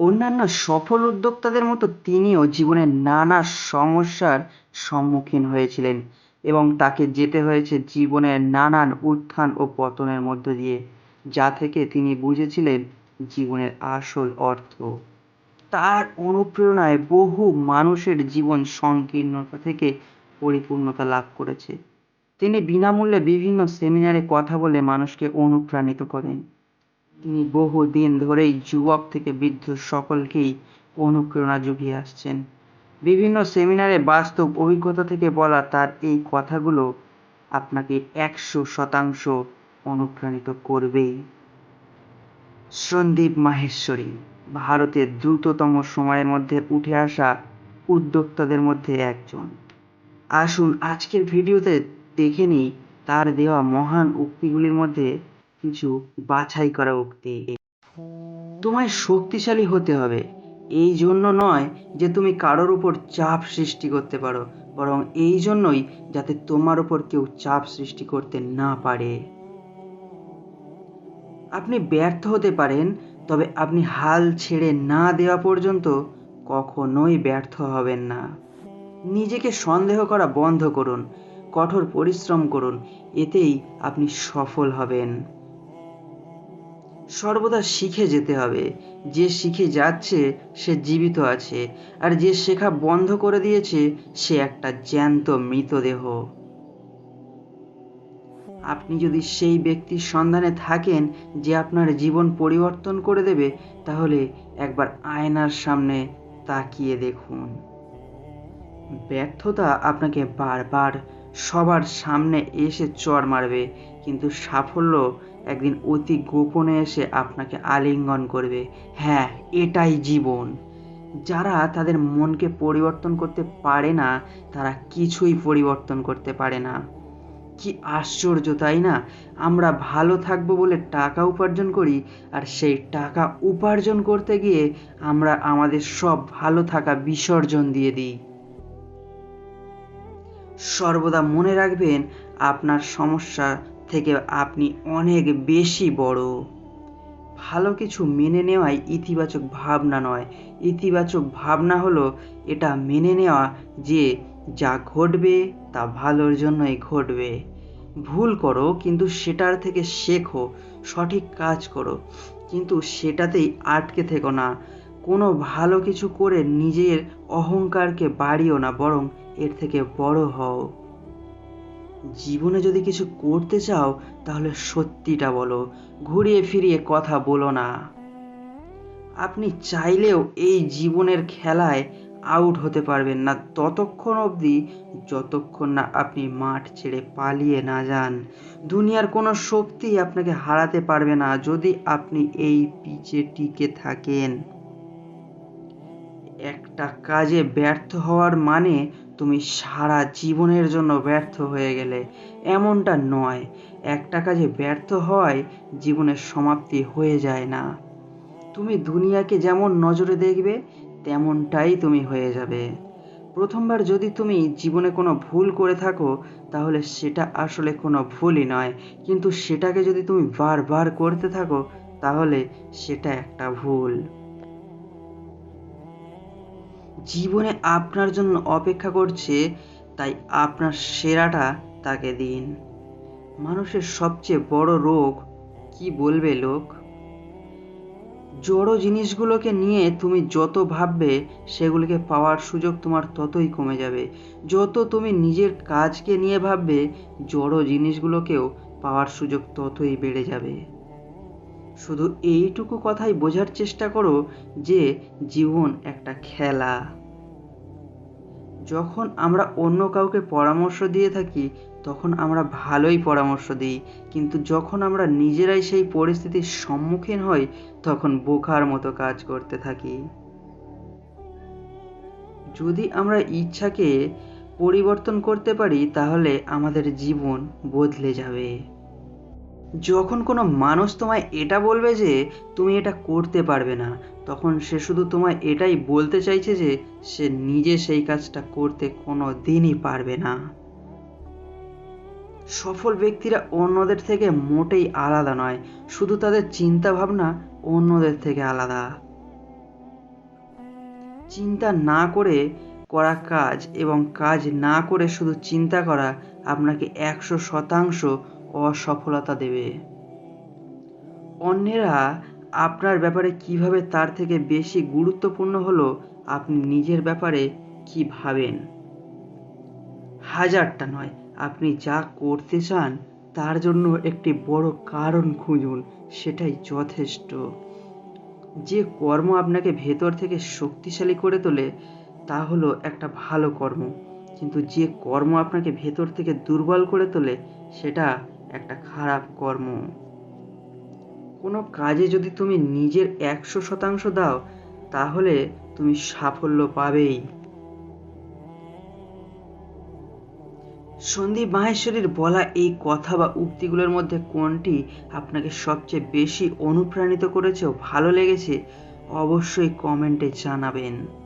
অন্যান্য সফল উদ্যোক্তাদের মতো তিনিও জীবনের নানা সমস্যার সম্মুখীন হয়েছিলেন এবং তাকে যেতে হয়েছে জীবনের নানান উত্থান ও পতনের মধ্য দিয়ে, যা থেকে তিনি বুঝেছিলেন জীবনের আসল অর্থ। তার অনুপ্রেরণায় বহু মানুষের জীবন সংকীর্ণতা থেকে পরিপূর্ণতা লাভ করেছে। তিনি বিনামূল্যে বিভিন্ন সেমিনারে কথা বলে মানুষকে অনুপ্রাণিত করেন। তিনি বহু দিন ধরেই যুবক থেকে বৃদ্ধ সকলকেই অনুপ্রেরণা জুগিয়ে আসছেন। বিভিন্ন সেমিনারে বাস্তব অভিজ্ঞতা থেকে বলা তার এই কথাগুলো আপনাকে একশো শতাংশ অনুপ্রাণিত করবেই। সন্দীপ মাহেশ্বরী, ভারতের দ্রুততম সময়ের মধ্যে উঠে আসা উদ্যোক্তাদের মধ্যে একজন। আসুন আজকের ভিডিওতে দেখে নিই তার দেওয়া মহান উক্তিগুলির মধ্যে কিছু বাছাই করা উক্তি। তোমায় শক্তিশালী হতে হবে। এই জন্য নয় যে তুমি কারোর উপর চাপ সৃষ্টি করতে পারো, বরং এই জন্যই যাতে তোমার উপর কেউ চাপ সৃষ্টি করতে না পারে। আপনি ব্যর্থ হতে পারেন, তবে আপনি হাল ছেড়ে না দেওয়া পর্যন্ত কখনোই ব্যর্থ হবেন না। নিজেকে সন্দেহ করা বন্ধ করুন, কঠোর পরিশ্রম করুন, এতেই আপনি সফল হবেন। সর্বদা শিখে যেতে হবে। যে শিখে যাচ্ছে, সে জীবিত আছে। আর যে শেখা বন্ধ করে দিয়েছে, সে একটা জ্যান্ত মৃতদেহ। আপনি যদি সেই ব্যক্তির সন্ধানে থাকেন যে আপনার জীবন পরিবর্তন করে দেবে, তাহলে একবার আয়নার সামনে তাকিয়ে দেখুন। ব্যর্থতা আপনাকে বারবার সবার সামনে এসে চড় মারবে। কিন্তু সাফল্য একদিন অতি গোপনে এসে আপনাকে আলিঙ্গন করবে। হ্যাঁ এটাই জীবন। যারা তাদের মনকে পরিবর্তন করতে পারে না, তারা কিছুই পরিবর্তন করতে পারে না। কি আশ্চর্য, তাই না? আমরা ভালো থাকব বলে টাকা উপার্জন করি, আর সেই টাকা উপার্জন করতে গিয়ে আমরা আমাদের সব ভালো থাকা বিসর্জন দিয়ে দিই। সর্বদা মনে রাখবেন, আপনার সমস্যা থেকে আপনি অনেক বেশি বড়। ভালো কিছু মেনে নেওয়াই ইতিবাচক ভাবনা নয়। ইতিবাচক ভাবনা হলো এটা মেনে নেওয়া যে যা ঘটবে তা ভালোর জন্যই ঘটবে। ভুল করো, কিন্তু সেটার থেকে শেখো, সঠিক কাজ করো, কিন্তু সেটাতেই আটকে থেকো না। কোনো ভালো কিছু করে নিজের অহংকারকে বাড়িও না, বরং এর থেকে বড় হও। জীবনে যদি কিছু করতে চাও, তাহলে সত্যিটা বলো। ঘুরিয়ে ফিরিয়ে কথা বলো না। আপনি চাইলেও এই জীবনের খেলায় আউট হতে পারবেন না। ততক্ষণ অবধি যতক্ষণ না আপনি মাঠ ছেড়ে পালিয়ে না যান, দুনিয়ার কোনো শক্তি আপনাকে হারাতে পারবে না যদি আপনি এই পিচে টিকে থাকেন। একটা কাজে ব্যর্থ হওয়ার মানে তুমি সারা জীবনের জন্য ব্যর্থ হয়ে গেলে, এমনটা নয়। একটা কাজে ব্যর্থ হওয়ায় জীবনের সমাপ্তি হয়ে যায় না। তুমি দুনিয়াকে যেমন নজরে দেখবে, তেমনটাই তুমি হয়ে যাবে। প্রথমবার যদি তুমি জীবনে কোনো ভুল করে থাকো, তাহলে সেটা আসলে কোনো ভুলই নয়। কিন্তু সেটাকে যদি তুমি বারবার করতে থাকো, তাহলে সেটা একটা ভুল। জীবনে আপনার জন্য অপেক্ষা করছে, তাই আপনার সেরাটা তাকে দিন। মানুষের সবচেয়ে বড় রোগ কি বলবে লোক? জড়ো জিনিসগুলোকে নিয়ে তুমি যত ভাববে, সেগুলোকে পাওয়ার সুযোগ তোমার ততই কমে যাবে। যত তুমি নিজের কাজকে নিয়ে ভাববে, জড়ো জিনিসগুলোকেও পাওয়ার সুযোগ ততই বেড়ে যাবে। শুধু এইটুকু কথাই বোঝার চেষ্টা করো যে জীবন একটা খেলা। যখন আমরা অন্য কাউকে পরামর্শ দিয়ে থাকি, তখন আমরা ভালোই পরামর্শ দিই। কিন্তু যখন আমরা নিজেরাই সেই পরিস্থিতির সম্মুখীন হই, তখন বোকার মতো কাজ করতে থাকি। যদি আমরা ইচ্ছাকে পরিবর্তন করতে পারি, তাহলে আমাদের জীবন বদলে যাবে। যখন কোনো মানুষ তোমায় এটা বলবে যে তুমি এটা করতে পারবে না, তখন সে শুধু তোমায় এটাই বলতে চাইছে যে সে নিজে সেই কাজটা করতে কোনো দিনই পারবে না। সফল ব্যক্তিরা অন্যদের থেকে মোটেই আলাদা নয়, শুধু তাদের চিন্তা ভাবনা অন্যদের থেকে আলাদা। চিন্তা না করে করা কাজ এবং কাজ না করে শুধু চিন্তা করা আপনাকে একশো শতাংশ অসফলতা দেবে। অন্যেরা আপনার ব্যাপারে কীভাবে তার থেকে বেশি গুরুত্বপূর্ণ হলো, আপনি নিজের ব্যাপারে কি ভাবেন? হাজারটা নয়, আপনি যা করতে চান, তার জন্য একটি বড় কারণ খুঁজুন, সেটাই যথেষ্ট। যে কর্ম আপনাকে ভেতর থেকে শক্তিশালী করে তোলে, তা হলো একটা ভালো কর্ম। কিন্তু যে কর্ম আপনাকে ভেতর থেকে দুর্বল করে তোলে, সেটা একটা খারাপ কর্ম। কোনো কাজে যদি তুমি নিজের একশো শতাংশ দাও, তাহলে তুমি সাফল্য পাবেই। সন্দীপ মাহেশ্বরীর বলা এই কথা বা উক্তিগুলোর মধ্যে কোনটি আপনাকে সবচেয়ে বেশি অনুপ্রাণিত করেছে ও ভালো লেগেছে, অবশ্যই কমেন্টে জানাবেন।